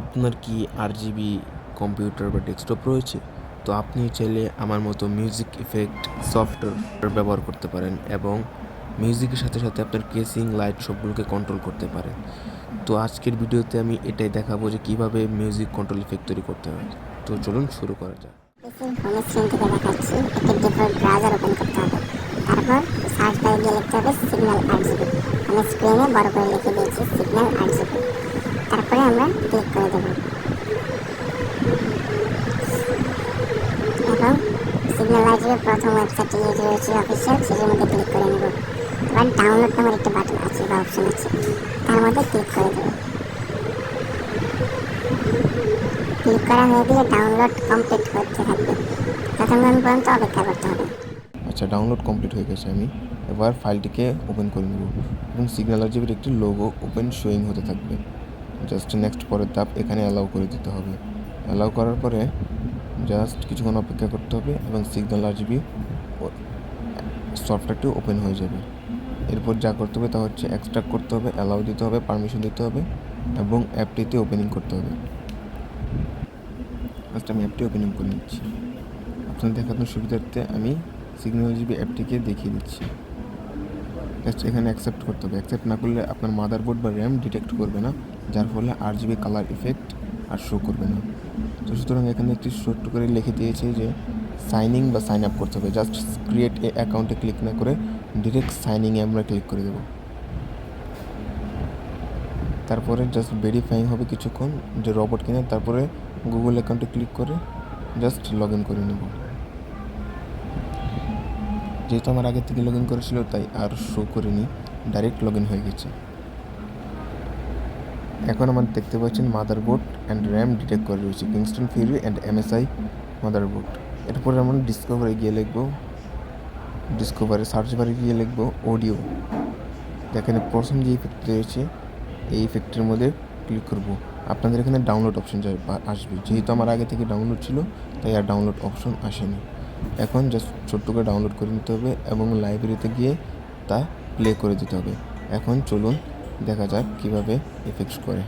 আপনার কি R GB computer বা ডেস্কটপ রয়েছে? তো আপনি চাইলে আমার মতো মিউজিক ইফেক্ট সফটওয়্যার ব্যবহার করতে পারেন এবং মিউজিকের সাথে সাথে আপনার কেসিং লাইট সবগুলোকে কন্ট্রোল করতে পারেন। তো আজকের ভিডিওতে আমি এটাই দেখাবো যে কীভাবে মিউজিক কন্ট্রোল ইফেক্ট তৈরি করতে হয়। তো চলুন শুরু করা যাক। হোম স্ক্রিন তারপর সার্চ লিখতে হবে সিগন্যাল আমি স্ক্রিনে বড় করে লিখে দিয়েছি সিগন্যাল আট জিবি তারপরে আমরা ক্লিক করে দেব। আট জিবির প্রথম ওয়েবসাইটটি যেটি রয়েছে অফিসিয়াল সেটির মধ্যে ক্লিক করে নেব। এবার ডাউনলোড নামের একটি বাটন আছে বা অপশন আছে, তার মধ্যে ক্লিক করে দেবো। ক্লিক করা হয়ে গেলে ডাউনলোড কমপ্লিট হতে থাকবে। ততক্ষণ পর্যন্ত অপেক্ষা করতে হবে। আচ্ছা ডাউনলোড কমপ্লিট হয়ে গেছে আমি। এবার ফাইলটিকে ওপেন করে নেব এবং সিগন্যাল আর জিবির একটি লোগো ওপেন শোয়িং হতে থাকবে। জাস্ট নেক্সট পরের ধাপ এখানে অ্যালাউ করে দিতে হবে। অ্যালাউ করার পরে জাস্ট কিছুক্ষণ অপেক্ষা করতে হবে এবং সিগন্যাল আর জিবি সফটওয়্যারটি ওপেন হয়ে যাবে। এরপর যা করতে হবে তা হচ্ছে এক্সট্রাক্ট করতে হবে অ্যালাউ দিতে হবে পারমিশন দিতে হবে এবং অ্যাপটিতে ওপেনিং করতে হবে। ফার্স্ট আমি অ্যাপটি ওপেনিং করে নিচ্ছি। আপনার দেখানোর সুবিধার্থে আমি সিগন্যাল জিবি অ্যাপটিকে দেখিয়ে দিচ্ছি। জাস্ট এখানে অ্যাকসেপ্ট করতে হবে। অ্যাকসেপ্ট না করলে আপনার মাদারবোর্ড বা র্যাম ডিটেক্ট করবে না, যার ফলে আর জিবি কালার ইফেক্ট আর শো করবে না। তো সুতরাং এখানে একটি ছোট্ট করে লিখে দিয়েছে যে সাইনিং বা সাইন আপ করতে হবে। জাস্ট ক্রিয়েট এ অ্যাকাউন্টে ক্লিক না করে ডিরেক্ট সাইনিংয়ে আমরা ক্লিক করে দেবো। তারপরে জাস্ট ভেরিফাইং হবে কিছুক্ষণ যে রবট কিনা, তারপরে গুগল অ্যাকাউন্টে ক্লিক করে জাস্ট লগ ইন করে নেব। যেহেতু আমার আগে থেকে লগ ইন করেছিল, তাই আর শো করিনি ডাইরেক্ট লগ ইন হয়ে গেছে। এখন আমার দেখতে পাচ্ছেন মাদারবোর্ড অ্যান্ড র্যাম ডিটেক্ট করে রয়েছে Kingston Fury and MSI motherboard এরপরে আমরা ডিসকভারে গিয়ে লিখব ডিসকভারে সার্চ বারে গিয়ে লিখব অডিও দেখেন প্রথম যে ইফেক্ট রয়েছে, এই ইফেক্টের মধ্যে ক্লিক করব। আপনাদের এখানে ডাউনলোড অপশন আসবে। যেহেতু আমার আগে থেকে ডাউনলোড ছিল, তাই আর ডাউনলোড অপশন আসেনি। এখন জাস্ট ছোট্ট করে ডাউনলোড করে নিতে হবে এবং লাইব্রেরিতে গিয়ে তা প্লে করে দিতে হবে। এখন চলুন দেখা যাক কীভাবে এফেক্টস করে।